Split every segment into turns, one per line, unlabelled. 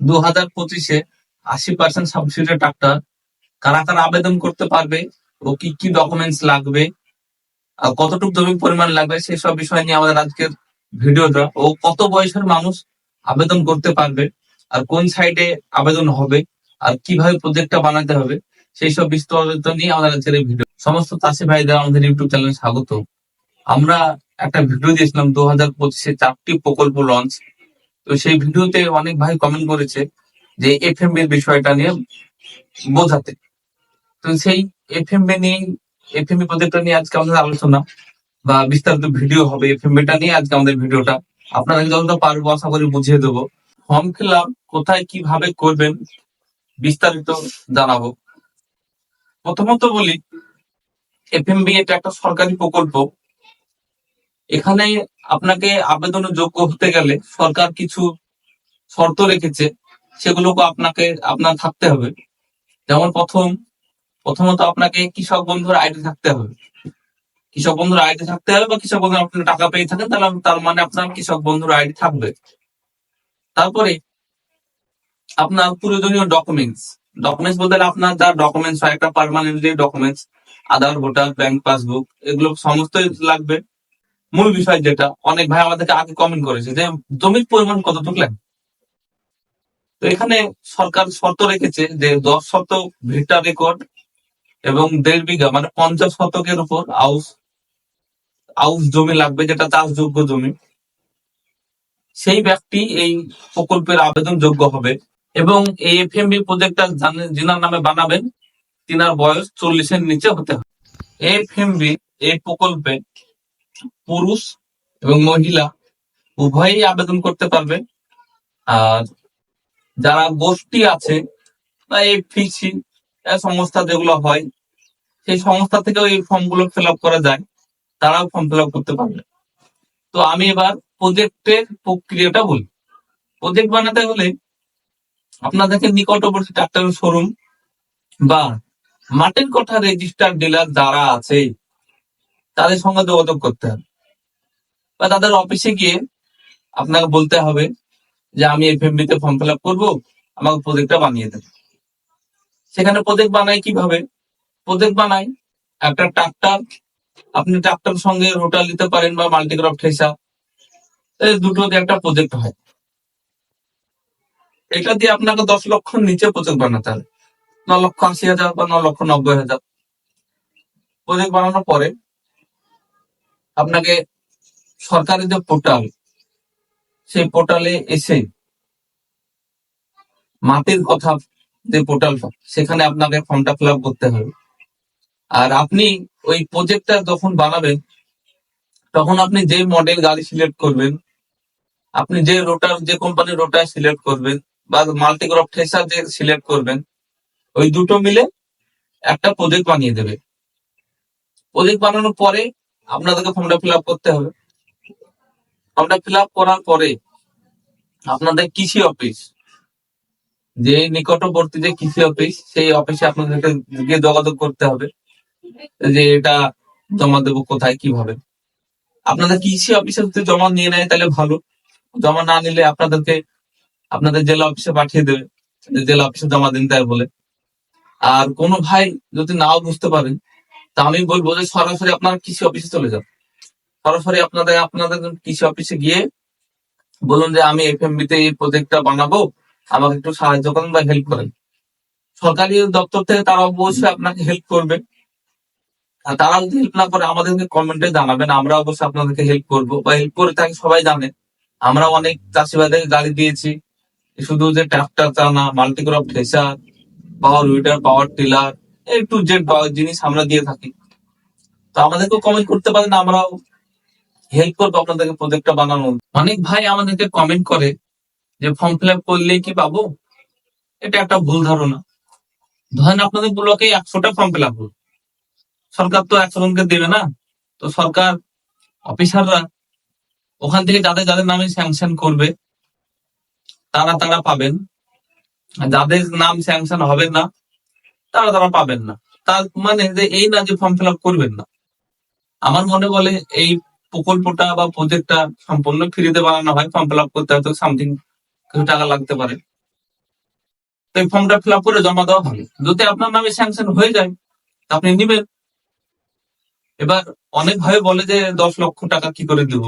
দু হাজার পঁচিশে আশি পার্সেন্ট সাবসিডি ট্রাক্টর কারা কারা আবেদন করতে পারবে ও কি কি ডকুমেন্টস লাগবে? আর কতটুকু জমি পরিমাণ লাগবে সেসব বিষয় নিয়ে আমাদের আজকের ভিডিওটা ও কত বয়সের মানুষ আবেদন করতে পারবে? আর কোন সাইডে আবেদন হবে? আর কীভাবে প্রজেক্টটা বানাতে হবে? সেই সব বিস্তারিত নিয়ে আমাদের আজকের এই ভিডিও সমস্ত চাষি ভাইদের আমাদের ইউটিউব চ্যানেলে স্বাগত। আমরা একটা ভিডিও দিয়েছিলাম দু হাজার পঁচিশে চারটি প্রকল্প লঞ্চ তো সেই ভিডিওতে অনেক ভাই কমেন্ট করেছে যে এফএম এর বিষয়টা নিয়ে বোঝাতে। তো সেই এফএম নিয়ে এফএম প্রজেক্টটা নিয়ে আজকে আমাদের আলোচনা বা বিস্তারিত ভিডিও হবে এফএম টা নিয়ে আজকে আমাদের ভিডিওটা। আপনারা যতটা পারব আশা করি বুঝিয়ে দেবো। ফর্ম ফিল আপ কোথায় কীভাবে করবেন বিস্তারিত জানাব। প্রথমত বলি এফএমবি এটা একটা সরকারি প্রকল্প। এখানে আপনাকে আবেদনের যোগ্য হতে গেলে সরকার কিছু শর্ত রেখেছে, সেগুলোকে আপনাকে, আপনার থাকতে হবে। যেমন প্রথম, প্রথমত আপনাকে কৃষক বন্ধুর আইডি থাকতে হবে। কৃষক বন্ধুর আইডি থাকতে হবে বা কৃষক বন্ধুর আপনি টাকা পেয়ে থাকেন, তাহলে তার মানে আপনার কৃষক বন্ধুর আইডি থাকবে। তারপরে আপনার প্রয়োজনীয় ডকুমেন্টস ডকুমেন্টস বলতে আপনার যা ডকুমেন্টস হয়, একটা permanent documents Aadhaar, voter bank passbook এগুলো সমস্ত লাগবে। মূল বিষয় যেটা, অনেক ভাই আমাদেরকে আগে কমেন্ট করেছে যে, জমির পরিমাণ কতটুকু লাগবে তো এখানে সরকার শর্ত রেখেছে যে, দশ শতক ভিটা রেকর্ড এবং দেড় বিঘা মানে পঞ্চাশ শতকের উপর আউস আউস জমি লাগবে, যেটা চাষযোগ্য জমি। সেই ব্যক্তি এই প্রকল্পের আবেদন যোগ্য হবে এবং এই এফএমবি প্রজেক্টটা যিনার নামে বানাবেন, তিনার বয়স চল্লিশের নিচে হতে হবে। এফএমবি এই প্রকল্পে পুরুষ এবং মহিলা উভয়ই আবেদন করতে পারবে। আর যারা গোষ্ঠী আছে, বা এই ফিসি সংস্থা যেগুলো হয়, সেই সংস্থা থেকেও এই ফর্মগুলো ফিল আপ করা যায়। তারাও ফর্ম ফিল আপ করতে পারবে। তো আমি এবার প্রজেক্টের প্রক্রিয়াটা বলি। প্রজেক্ট বানাতে হলে আপনাদেরকে নিকটবর্তী ট্রাক্টরের শোরুম বা মাটির কথা রেজিস্টার ডিলার যারা আছে তাদের সঙ্গে যোগাযোগ করতে হবে। বা তাদের অফিসে গিয়ে আপনাকে বলতে হবে যে, আমি এফএমবি তে ফর্ম ফিল আপ করব, আমাকে প্রজেক্টটা বানিয়ে দেবে সেখানে প্রজেক্ট বানাই কীভাবে? প্রজেক্ট বানাই একটা ট্রাক্টর আপনি ট্রাক্টর সঙ্গে রোটার নিতে পারেন বা মাল্টিক্রপ ঠেসা এই দুটো দিয়ে একটা প্রজেক্ট হয়। এটা দিয়ে আপনাকে দশ লক্ষ নিচে প্রজেক্ট বানাতে হবে। ন লক্ষ আশি হাজার বা ন লক্ষ নব্বই হাজার। প্রজেক্ট বানানোর পরে আপনাকে সরকারি যে পোর্টাল সেই পোর্টালে এসে মাটির কথা যে পোর্টালটা সেখানে আপনাকে ফর্মটা ফিল করতে হবে। আর আপনি ওই প্রজেক্টটা যখন বানাবেন, তখন আপনি যে মডেল গাড়ি সিলেক্ট করবেন, আপনি যে রোটার যে কোম্পানির রোটার সিলেক্ট করবেন, বা মাল্টিক্রপ ঠেসার যে সিলেক্ট করবেন, ওই দুটো মিলে একটা প্রজেক্ট বানিয়ে দেবে। প্রজেক্ট বানানোর পরে আপনাদেরকে ফর্মটা ফিল করতে হবে। ফর্মটা ফিল আপ করার পরে আপনাদের কৃষি অফিস যে নিকটবর্তী যে কৃষি অফিস সেই অফিসে আপনাদেরকে গিয়ে যোগাযোগ করতে হবে যে এটা জমা দেবো কোথায়, কীভাবে। আপনাদের কৃষি অফিসে যদি জমা নিয়ে নেয় তাহলে ভালো। জমা না নিলে আপনাদেরকে আপনাদের জেলা অফিসে পাঠিয়ে দেবে জেলা অফিসে জমা দিন তাই বলে। আর কোনো ভাই যদি নাও বুঝতে পারেন তা আমি বলব যে সরাসরি আপনার কৃষি অফিসে চলে যান। সরাসরি আপনাদের আপনাদের কৃষি অফিসে গিয়ে বলুন যে আমি এফএমবি তে এই প্রজেক্টটা বানাবো, আমাকে একটু সাহায্য করেন বা হেল্প করেন। সরকারি দপ্তর থেকে তারা অবশ্যই আপনাকে হেল্প করবে। আর তারা যদি হেল্প না করে, আমাদেরকে কমেন্টে জানাবেন, আমরা অবশ্যই আপনাদেরকে হেল্প করব। বা হেল্প করে থাকি সবাই জানে, আমরা অনেক চাষিবাদের গাড়ি দিয়েছি। শুধু যে ট্রাক্টর তা না মাল্টিক্রপ ঠেসার পাওয়ার উইডার পাওয়ার টিলার একটু যে জিনিস আমরা দিয়ে থাকি। তো আমাদেরকেও কমেন্ট করতে পারেন, আমরাও হেল্প করব আপনাদেরকে প্রজেক্টটা বানানো অনেক ভাই আমাদেরকে কমেন্ট করে যে ফর্ম ফিল আপ করলেই কি পাবো? এটা একটা ভুল ধারণা। ধরেন আপনাদের ব্লকে একশোটা ফর্ম ফিল আপ হলো। সরকার তো একশো জনকে দেবে না। তো সরকার অফিসাররা ওখান থেকে যাদের যাদের নামে স্যাংশন করবে, তারা তারা পাবেন। যাদের নাম স্যাংশন হবে না তারা তারা পাবেন না। তার মানে যে এই না যে ফর্ম ফিল আপ করবেন না। আমার মনে বলে এই প্রকল্পটা বা প্রজেক্টটা সম্পূর্ণ ফ্রিতে বানানো হয় ফর্ম ফিল আপ করতে হয়তো সামথিং কিছু টাকা লাগতে পারে। এই ফর্মটা ফিল আপ করে জমা দেওয়া হবে। যদি আপনার নামে স্যাংশন হয়ে যায়, তা আপনি নিবেন। এবার অনেক ভাবে বলে যে দশ লক্ষ টাকা কি করে দেব?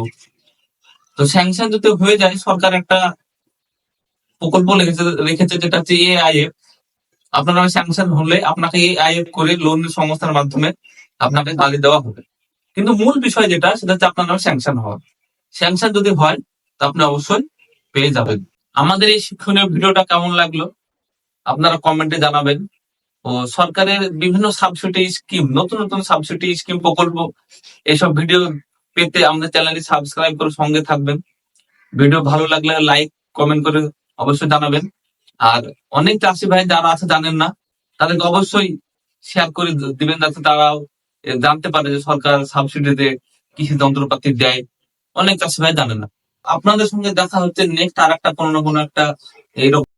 তো স্যাংশন যদি হয়ে যায়, সরকার একটা প্রকল্প রেখেছে যেটা হচ্ছে এআইএফ আপনার স্যাংশন হলে আপনাকে এই এআইএফ করে লোন সংস্থার মাধ্যমে আপনাকে গাড়ি দেওয়া হবে। কিন্তু মূল বিষয় যেটা, সেটা হচ্ছে আপনার নামে স্যাংশন হওয়া। স্যাংশন যদি হয়, তা আপনি অবশ্যই পেয়ে যাবেন। আমাদের এই শিক্ষণীয় ভিডিওটা কেমন লাগল? আপনারা কমেন্টে জানাবেন। ও সরকারের বিভিন্ন সাবসিডি স্কিম নতুন নতুন সাবসিডি স্কিম প্রকল্প এইসব ভিডিও পেতে আমাদের চ্যানেলটি সাবস্ক্রাইব করে সঙ্গে থাকবেন। ভিডিও ভালো লাগলে লাইক কমেন্ট করে অবশ্যই জানাবেন। আর অনেক চাষি ভাই যারা আছে জানেন না, তাদেরকে অবশ্যই শেয়ার করে দিবেন যাতে তারাও জানতে পারে যে সরকার সাবসিডিতে কৃষি যন্ত্রপাতি দেয়। অনেক চাষি ভাই জানেন না। আপনাদের সঙ্গে দেখা হচ্ছে নেক্সট আর একটা কোনো না কোনো একটা এইরকম